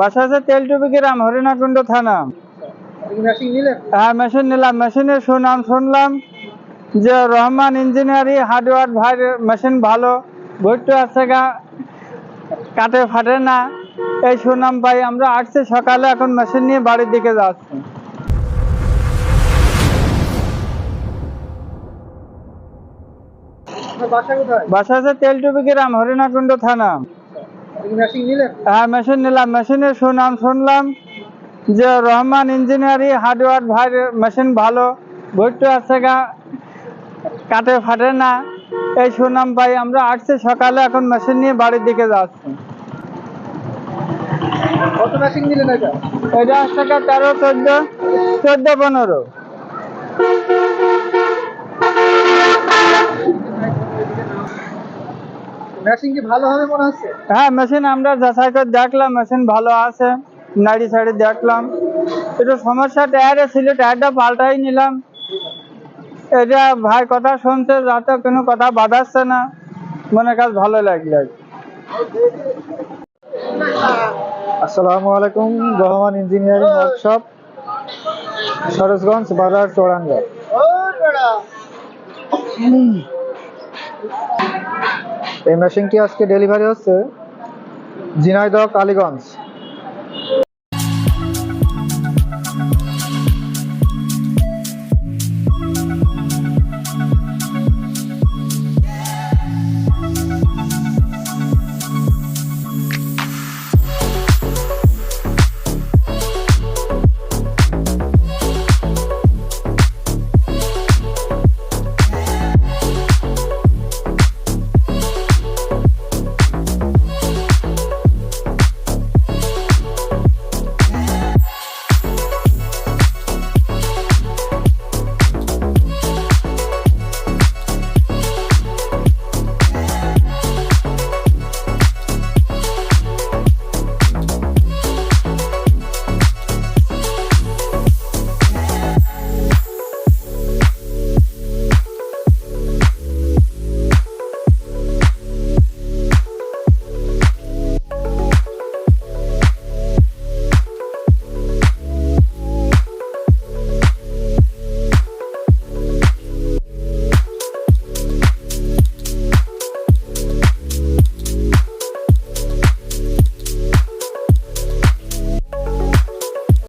বাসা আছে তেলটুপি গ্রাম হরিণাকুণ্ড থানা। মেশিন হ্যাঁ মেশিন নিলাম মেশিনের সুনাম শুনলাম যে রহমান ইঞ্জিনিয়ারিং হার্ডওয়ার ভাই মেশিন ভালো ভর্তি আছে গা কাটে ফাটে না। এই সুনাম পাই আমরা আসছি সকালে এখন মেশিন নিয়ে বাড়ির দিকে যাচ্ছি। বাসা আছে তেলটুপি গ্রাম হরিণাকুণ্ড থানা। হ্যাঁ মেশিন নিলাম। মেশিনের সুনাম শুনলাম যে রহমান ইঞ্জিনিয়ারিং হার্ডওয়ার ভাই মেশিন ভালো ভর্তি আছে গা কাটে ফাটে না। এই সুনাম পাই আমরা আসছি সকালে এখন মেশিন নিয়ে বাড়ির দিকে যাচ্ছি। কত মেশিন নিলেন এটা? এটা থেকে তেরো চোদ্দ চোদ্দ পনেরো। মেশিন কি ভালো হবে মনে হচ্ছে? হ্যাঁ মেশিন আমরা যাচাই করে দেখলাম মেশিন ভালো আছে নাড়ি সাড়ি দেখলাম। একটু সমস্যা টায়ারে ছিল টায়ারটা পাল্টাই নিলাম। এটা ভাই কথা শুনছে যাতে কোনো কথা বাধাচ্ছে না। মনে কাজ ভালো লাগল। আসসালামু আলাইকুম রহমান ইঞ্জিনিয়ারিং ওয়ার্কশপ সরোজগঞ্জ বাজার চৌরাঙ্গা। এই মেশিনটি আজকে ডেলিভারি হচ্ছে ঝিনাইদহ কালীগঞ্জ